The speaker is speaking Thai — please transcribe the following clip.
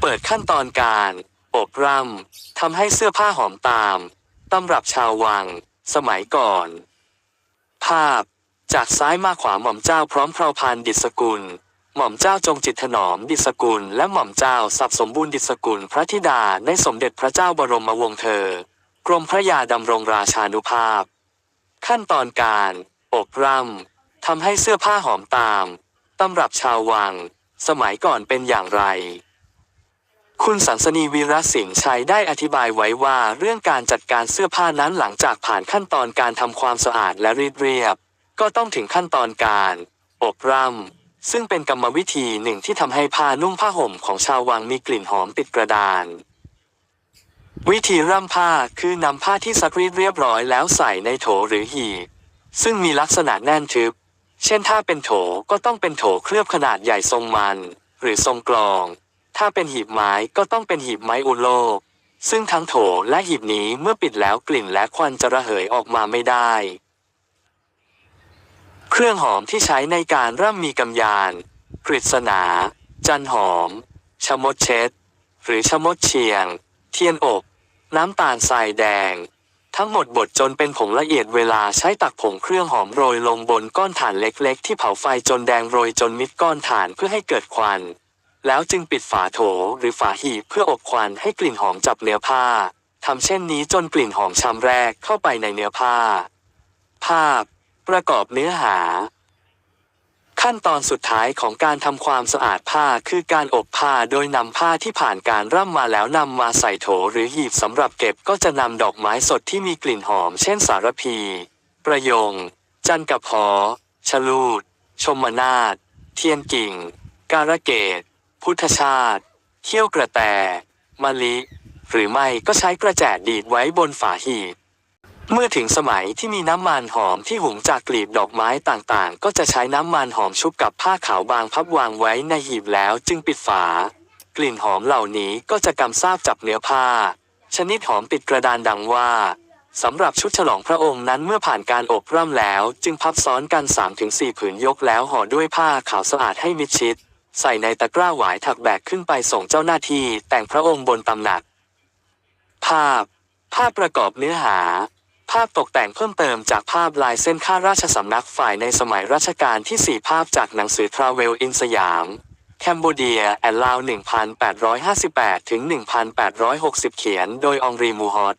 เปิดขั้นตอนการอบรำทำให้เสื้อผ้าหอมตามตำรับชาววัง สมัยก่อน ภาพ จากซ้ายมาขวาหม่อมเจ้าพร้อมเพราพันดิษกุล หม่อมเจ้าจงจิตถนอมดิษกุล และหม่อมเจ้าสับสมบูรณ์ดิษกุลพระธิดาในสมเด็จพระเจ้าบรมวงศ์เธอ กรมพระยาดำรงราชานุภาพ ขั้นตอนการอบรำทำให้เสื้อผ้าหอมตามตำรับชาววัง สมัยก่อนเป็นอย่างไร คุณสันสนีวีรสิงห์ชัยได้อธิบายไว้ว่าเรื่องการจัดการเสื้อผ้านั้นหลังจากผ่านขั้นตอนการทำความสะอาดและรีดเรียบ ก็ต้องถึงขั้นตอนการอบรำซึ่งเป็นกรรมวิธีหนึ่งที่ทำให้ผ้านุ่งผ้าห่มของชาววังมีกลิ่นหอมติดกระดาน วิธีร่ำผ้าคือนำผ้าที่ซักรีดเรียบร้อยแล้วใส่ในโถหรือหีบซึ่งมีลักษณะแน่นทึบ เช่นถ้าเป็นโถก็ต้องเป็นโถเคลือบขนาดใหญ่ทรงมัน หรือทรงกลอง ถ้าเป็นหีบไม้ก็ต้องเป็นหีบไม้อุโลก ซึ่งทั้งโถและหีบนี้เมื่อปิดแล้วกลิ่นและควันจะระเหยออกมาไม่ได้ เครื่องหอมที่ใช้ในการร่ำมีกำยานกฤษณาจันหอมชะมดเช็ด หรือชะมดเชียง เทียนอบ น้ำตาลทรายแดง ทั้งหมดบดจนเป็นผงละเอียดเวลาใช้ตักผงเครื่องหอมโรยลงบนก้อนถ่านเล็กๆ ที่เผาไฟจนแดงโรยจนมิดก้อนถ่านเพื่อให้เกิดควัน แล้วจึงปิดฝาโถหรือฝาหีบเพื่ออบควันให้กลิ่นหอมจับเนื้อผ้าทำเช่นนี้จนกลิ่นหอมชำแรกเข้าไปในเนื้อผ้า ภาพ ประกอบเนื้อหา ขั้นตอนสุดท้ายของการทำความสะอาดผ้าคือการอบผ้าโดยนำผ้าที่ผ่านการร่ำมาแล้วนำมาใส่โถหรือหีบสำหรับเก็บก็จะนำดอกไม้สดที่มีกลิ่นหอม เช่นสารพี ประยง จันกระเพอชะลูด ชมนาฏเทียนกิ่ง การะเกต พุทธชาติ เขี้ยวกระแตมะลิ หรือไม่ก็ใช้กระแจดีดไว้บนฝาหีบ เมื่อถึงสมัยที่มีน้ำมันหอมที่หุงจากกลีบดอกไม้ต่างๆ ก็จะใช้น้ำมันหอมชุบกับผ้าขาวบางพับวางไว้ในหีบแล้วจึงปิดฝา กลิ่นหอมเหล่านี้ก็จะกำซาบจับเนื้อผ้า ชนิดหอมติดกระดานดังว่าสำหรับชุดฉลองพระองค์นั้นเมื่อผ่านการอบร่ำแล้ว จึงพับซ้อนกัน 3-4 ผืนยกแล้วห่อด้วยผ้าขาวสะอาดให้มิดชิด ใส่ในตะกร้าหวายถักแบกขึ้นไปส่งเจ้าหน้าที่แต่งพระองค์บนตำหนัก ภาพ ภาพประกอบเนื้อหา ภาพตกแต่งเพิ่มเติมจากภาพลายเส้นข้าราชสำนักฝ่ายในสมัยรัชกาลที่ 4 ภาพจากหนังสือ Travel in สยามแคนเบเดียแอนลาว 1858 ถึง 1860 เขียนโดยองรีมูฮอต